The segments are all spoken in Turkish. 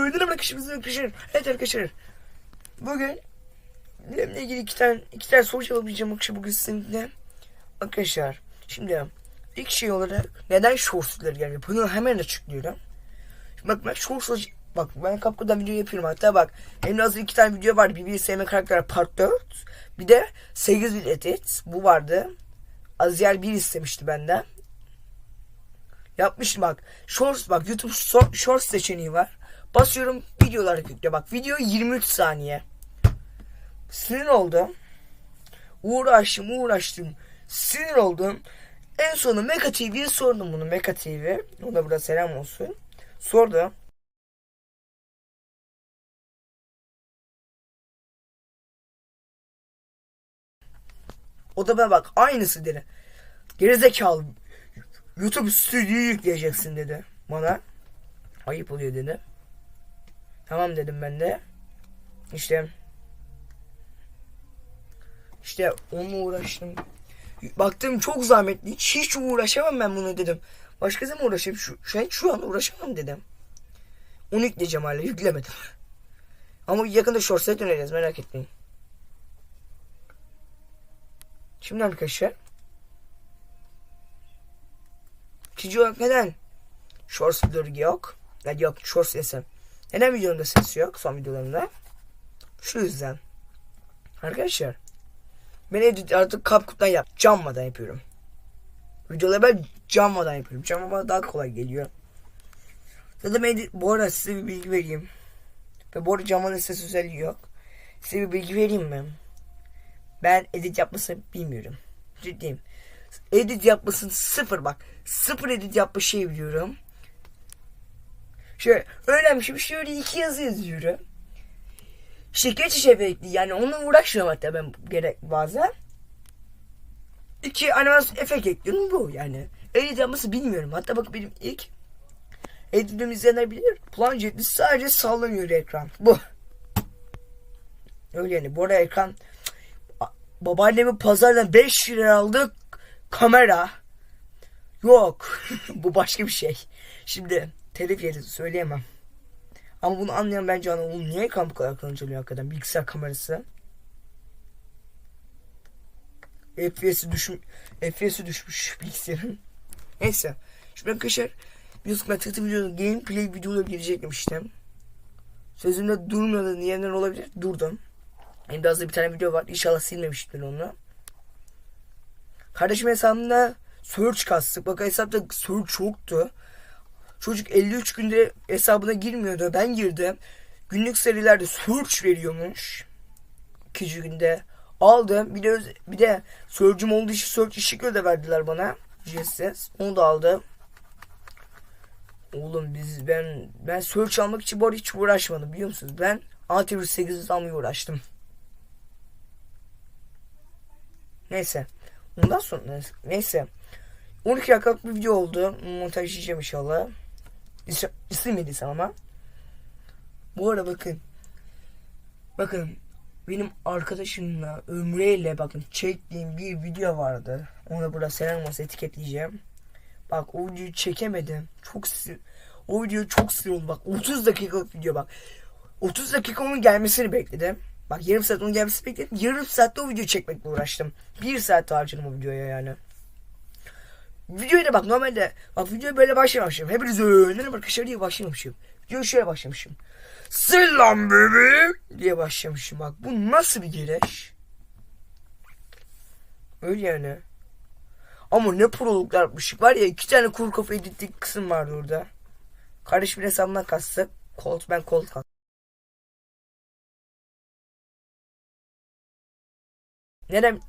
Öldürüm arkadaşımızı arkadaşlar. Evet arkadaşlar. Bugün benimle ilgili iki tane iki tane soru cevaplayacaım arkadaşlar bugün sizinle. Arkadaşlar şimdi ilk şey olarak neden shortsları gelmiyor? Bunu hemen açıklıyorum. Şimdi bak ben shortsla bak ben kapkudan video yapıyorum hatta bak elimde hazır iki tane video. Bir sevme karakter part 4 bir de 8 bir edit bu vardı. Aziel 1 istemişti benden. Yapmışım bak. Shorts bak YouTube Shorts seçeneği var. Basıyorum videolar yükle bak. Video 23 saniye. Sinir oldum. Uğraştım uğraştım. Sinir oldum. En sonu Meka TV'ye sordum bunu. Meka TV. Ona burada selam olsun. Sordum. O da bana bak aynısı dedi. Gerizekalı. YouTube stüdyoyu yükleyeceksin dedi bana. Ayıp oluyor dedi. Tamam dedim ben de. İşte işte onunla uğraştım. Baktım çok zahmetli. Hiç, hiç uğraşamam ben bunu dedim. Başka zaman uğraşayım. Şu, şu, an, şu an uğraşamam dedim. Onu yükleyeceğim hala. Yüklemedim. Ama yakında shorts'a döneceğiz. Merak etmeyin. Şimdi arkadaşlar. İkinci olarak neden shorts videoları yok? Yani yok shorts desem. Neden videomda ses yok son videolarımda? Şu yüzden. Arkadaşlar. Ben artık CapCut'tan yap. Canmadan yapıyorum. Videoları ben canmadan yapıyorum. Canma bana daha kolay geliyor. Zaten edit, bu arada size bir bilgi vereyim. Ve bu arada canmanın ses özelliği yok. Size bir bilgi vereyim mi? Ben edit yapmasını bilmiyorum. Ciddiyim. Edit yapmasını sıfır bak. Sıfır edit yapma şey biliyorum. Şöyle öğrenmişim şöyle iki yazı yazıyorum. Şirket iş efekti yani onunla uğraşmıyorum hatta ben gerek bazen. İki animasyon efekt ekliyorum bu yani. Edit yapması bilmiyorum. Hatta bak benim ilk editimi izleyenler bilir. Planjetli sadece sallanıyor ekran. Bu. Öyle yani. Bu arada ekran babaannemi pazardan 5 lira aldık kamera. Yok. bu başka bir şey. Şimdi telif yeri söyleyemem. Ama bunu anlayan bence ana oğlum niye bu kadar kullanılıyor hakikaten bilgisayar kamerası. FPS'i düşmüş, FPS'i düşmüş bilgisayarın. Neyse. Şimdi arkadaşlar biliyorsunuz ben tıktı videoda gameplay videoları gelecek demiştim. Sözümde durmadığın yerler olabilir. Durdum. Elimde hazır bir tane video var. İnşallah silmemiştir onu. Kardeşim hesabında search kastık. Bak hesapta search çoktu. Çocuk 53 günde hesabına girmiyordu. Ben girdim. Günlük serilerde search veriyormuş. İkinci günde aldım. Bir de bir de search'üm olduğu için search ışıkla da verdiler bana. Ücretsiz. Onu da aldım. Oğlum biz ben ben search almak için bu hiç uğraşmadım biliyor musunuz? Ben Antivirus 8 almaya uğraştım. Neyse. Ondan sonra neyse. 12 dakikalık bir video oldu. Montajlayacağım inşallah. İs- İstemediysem ama. Bu arada bakın. Bakın. Benim arkadaşımla Ömre'yle bakın çektiğim bir video vardı. Ona burada selam olsun etiketleyeceğim. Bak o videoyu çekemedim. Çok. O video çok sinir oldu. Bak 30 dakikalık video bak. 30 dakika onun gelmesini bekledim. Bak yarım saat onun gelmesini bekledim. Yarım saatte o videoyu çekmekle uğraştım. Bir saat harcadım o videoya yani. Videoya da bak normalde bak videoya böyle başlamamışım. Hepiniz öğrenelim arkadaşlar diye başlamamışım. Videoya şöyle başlamışım. Selam bebeğim diye başlamışım. Bak bu nasıl bir giriş? Öyle yani. Ama ne prologlar yapmışık. Var ya iki tane kuru kafa editlik kısım vardı orada. Kardeşimin hesabından kastı. Colt ben Colt kastım. Neden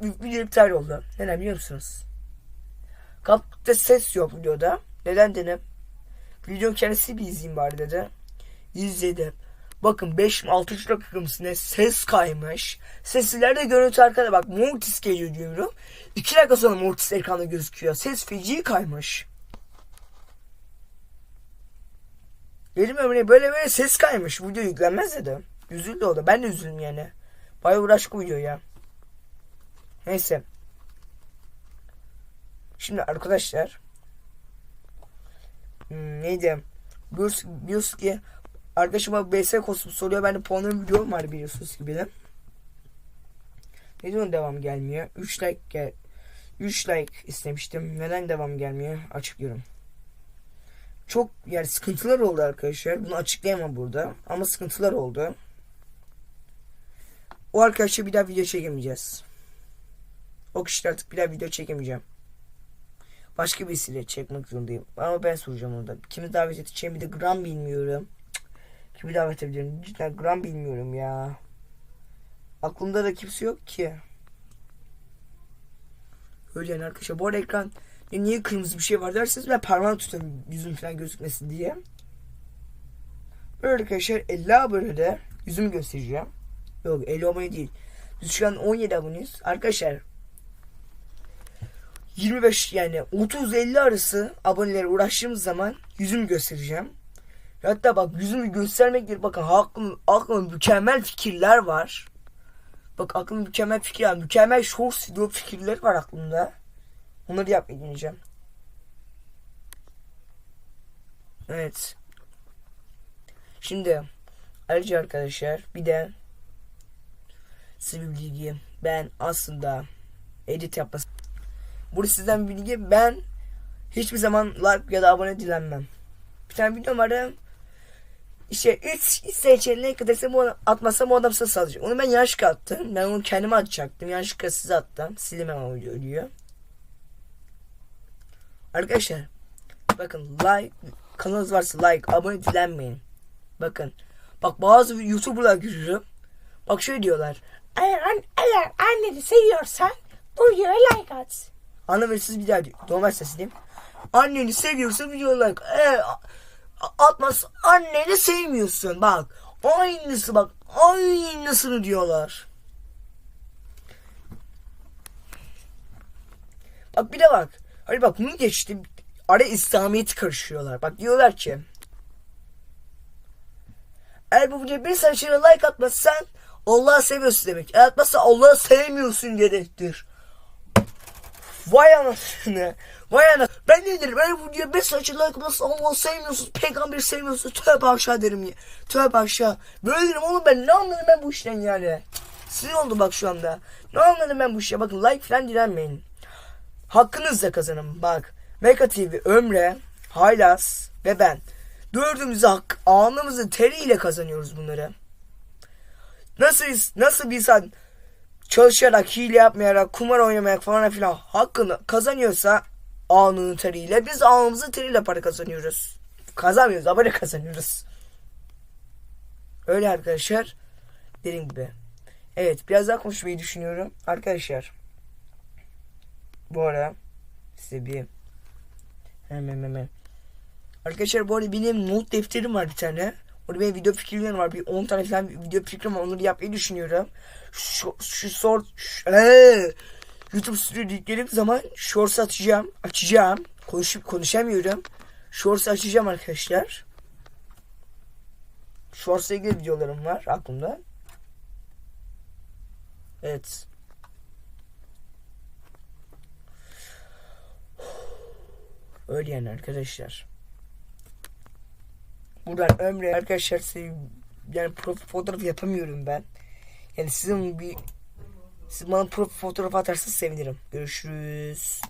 video iptal oldu? Neden biliyor musunuz? Kapta ses yok videoda. Neden dedim? Video kendisi bir izleyeyim bari dedi. İzledim. Bakın 5 mi 6 dakika mısın ne ses kaymış. Seslerde görüntü arkada bak Mortis geliyor diyorum. 2 dakika sonra Mortis ekranda gözüküyor. Ses feci kaymış. Dedim ömrüne böyle böyle ses kaymış. Video yüklenmez dedim. Üzüldü o da. Ben de üzüldüm yani. Bayağı uğraştık bu video ya. Neyse. Şimdi arkadaşlar hmm, neydi? Biliyoruz, biliyoruz ki arkadaşıma BS kostüm soruyor. Ben de puanım videom var biliyorsunuz gibi de. Neden devam gelmiyor? 3 like gel 3 like istemiştim. Neden devam gelmiyor? Açıklıyorum. Çok yani sıkıntılar oldu arkadaşlar. Bunu açıklayamam burada. Ama sıkıntılar oldu. O arkadaşla bir daha video çekemeyeceğiz. O kişiler artık bir daha video çekemeyeceğim. Başka birisiyle çekmek zorundayım. Ama ben soracağım onu da. Kimi davet edeceğim bir de gram bilmiyorum. Kimi davet edebilirim? Cidden gram bilmiyorum ya. Aklımda da kimse yok ki. Öyle yani arkadaşlar. Bu arada ekran niye kırmızı bir şey var derseniz ben parmağımı tutuyorum yüzüm falan gözükmesin diye. Böyle arkadaşlar 50 abonede yüzümü göstereceğim. Yok 50 abone değil. Biz şu an 17 aboneyiz. Arkadaşlar 25 yani 30-50 arası abonelere uğraştığımız zaman yüzümü göstereceğim. Hatta bak yüzümü göstermek değil bakın aklım, aklımda mükemmel fikirler var. Bak aklımda mükemmel fikirler, mükemmel short video fikirler var aklımda. Onları yapmayı deneyeceğim. Evet. Şimdi ayrıca arkadaşlar bir de size bir bilgi. Ben aslında edit yapması. Burada sizden bilgi. Ben hiçbir zaman like ya da abone dilenmem. Bir tane videom vardı. İşte 3 seçeneği kadarsa bu adam- o adam size salacak. Onu ben yanlışlıkla attım. Ben onu kendime atacaktım. Yanlışlıkla size attım. Silemem ama ölüyor. Arkadaşlar bakın like kanalınız varsa like abone dilenmeyin. Bakın bak bazı youtuberlar görüyorum. Bak şöyle diyorlar. Eğer, eğer anneni seviyorsan bu videoya like at. Anlamıyorsunuz bir daha diyor. Normal sesi diyeyim. Anneni seviyorsun video like. A- atmaz anneni sevmiyorsun. Bak aynısı bak aynısını diyorlar. Bak bir de bak. Hani bak bunu geçtim. Araya İslamiyet karışıyorlar. Bak diyorlar ki. Eğer bu videoya bir sayısına like atmazsan Allah'ı seviyorsun demek. Eğer atmazsan Allah'ı sevmiyorsun demektir. Vay anasını. Vay ana. Ben ne derim? Ben bu diye 5 açı like atmazsan Allah'ı sevmiyorsun. Peygamber sevmiyorsun. Tövbe aşağı derim ya. Tövbe aşağı. Böyle derim oğlum ben ne anladım ben bu işten yani. Sinir oldum bak şu anda. Ne anladım ben bu işe. Bakın like falan direnmeyin. Hakkınızla kazanın bak. Mega TV, Ömre, Haylas ve ben. Dördümüz hak, alnımızın teriyle kazanıyoruz bunları. Nasıl, nasıl bir insan çalışarak, hile yapmayarak, kumar oynamayarak falan filan hakkını kazanıyorsa alnının teriyle biz alnımızın teriyle para kazanıyoruz. Kazanmıyoruz, abone kazanıyoruz. Öyle arkadaşlar. Dediğim gibi. Evet biraz daha konuşmayı düşünüyorum. Arkadaşlar. Bu ara size bir hemen hemen. Arkadaşlar bu arada benim not defterim var bir tane. Orada benim video fikirlerim var. Bir 10 tane falan video fikrim var. Onları yapmayı düşünüyorum. Şu, şu sor... Şu, ee, YouTube stüdyo yüklediğim zaman shorts atacağım. Açacağım. Konuşup konuşamıyorum. Shorts açacağım arkadaşlar. Shorts'la ilgili videolarım var aklımda. Evet. Öyle yani arkadaşlar. Buradan ömre arkadaşlar size yani profil fotoğraf yapamıyorum ben. Yani sizin bir siz bana profil fotoğraf atarsanız sevinirim. Görüşürüz.